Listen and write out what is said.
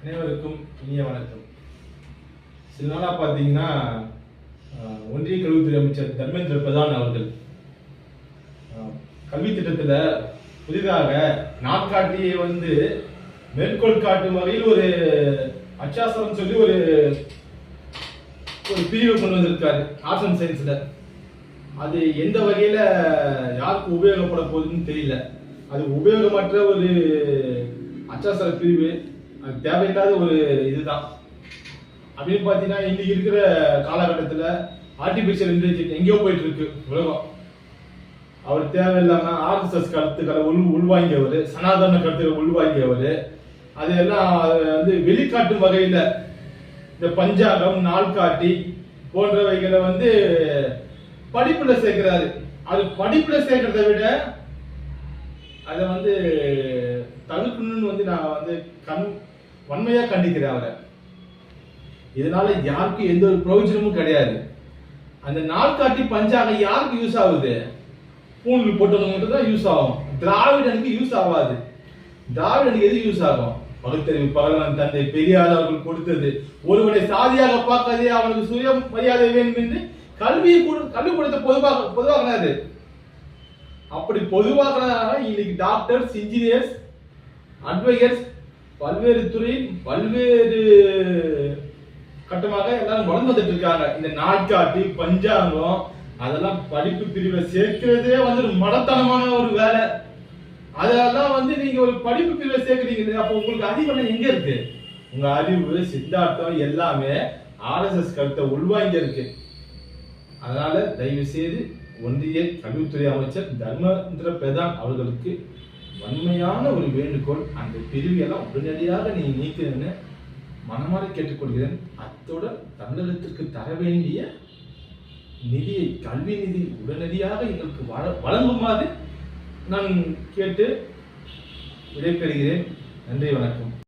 அனைவருக்கும் இனிய வணக்கம். சில நாளாக பார்த்தீங்கன்னா ஒன்றிய கல்வித்துறை அமைச்சர் தர்மேந்திர பிரதான் அவர்கள் கல்வி திட்டத்தில் புதிதாக நாட்காட்டியை வந்து மேற்கோள் காட்டும் வகையில் ஒரு அச்சாசனம் சொல்லி ஒரு ஒரு பிரிவு கொண்டு வந்திருக்காரு ஆர்ட்ஸ் அண்ட் சயின்ஸில். அது எந்த வகையில் யாருக்கு உபயோகப்பட போகுதுன்னு தெரியல. அது உபயோகமற்ற ஒரு அச்சாசர பிரிவு தேவையில்லாத ஒரு இதுதான். அப்படின்னு பார்த்தீங்கன்னா இன்னைக்கு இருக்கிற காலகட்டத்தில் ஆர்டிஃபிஷியல் இன்டெலிஜென்ஸ் எங்கேயோ போயிட்டு இருக்கு உலகம். அவர் தேவையில்லாம ஆர்எஸ்எஸ் கருத்துக்களை உள் உள்வாங்கியவர் சனாதன கருத்துக்களை உள்வாங்கியவர். அதையெல்லாம் அதை வந்து வெளிக்காட்டும் வகையில் இந்த பஞ்சாங்கம் நாள்காட்டி போன்றவைகளை வந்து படிப்புல சேர்க்கிறாரு. அது படிப்புல சேர்க்கிறத விட அதை வந்து தடுக்கணும்னு வந்து நான் வந்து கண் வன்மையா கண்டிக்கிறேன் அவரை. இதனால யாருக்கும் எந்த ஒரு பிரயோஜனமும் கிடையாது. அந்த நாட்காட்டி பஞ்சாங்க யாருக்கு யூஸ் ஆகுது? பூண்டு போட்டவங்க தான் யூஸ் ஆகும். திராவிடனுக்கு யூஸ் ஆகாது. திராவிடனுக்கு எது யூஸ் ஆகும்? பகுத்தறிவு பகலவன் தந்தை பெரியார் அவர்கள் கொடுத்தது. ஒருவனை சாதியாக பார்க்காதே அவனுக்கு சுய மரியாதை வேண்டும் என்று கல்வியை கல்வி கொடுத்த பொதுவாக பொதுவாகினாரு அப்படி பொதுவாக இன்னைக்கு டாக்டர்ஸ் இன்ஜினியர்ஸ் அட்வொகேட்ஸ் பல்வேறு துறை பல்வேறு கட்டமாக எல்லாரும் வளர்ந்து வந்துட்டு இருக்காங்க. இந்த நாட்காட்டி பஞ்சாங்கம் அதெல்லாம் படிப்பு பிரிவை சேர்க்கிறதே வந்து ஒரு மடத்தனமான ஒரு வேலை. அதெல்லாம் வந்து நீங்க ஒரு படிப்பு பிரிவை சேர்க்குறீங்க அப்போ உங்களுக்கு அறிவெல்லாம் எங்க இருக்கு? உங்க அறிவு சித்தார்த்தம் எல்லாமே ஆர்எஸ்எஸ் கருத்தை உள்வாங்க இருக்கு. அதனால தயவு செய்து ஒன்றிய கல்வித்துறை அமைச்சர் தர்மேந்திர பிரதான் அவர்களுக்கு வன்மையான ஒரு வேண்டுகோள் அந்த பிரிவையெல்லாம் உடனடியாக நீ நீக்கணும்னு மனமாற கேட்டுக்கொள்கிறேன். அத்தோட தமிழகத்திற்கு தர வேண்டிய நிதியை கல்வி நிதி உடனடியாக எங்களுக்கு வழ- வழங்குமாறு நான் கேட்டு விடைபெறுகிறேன். நன்றி வணக்கம்.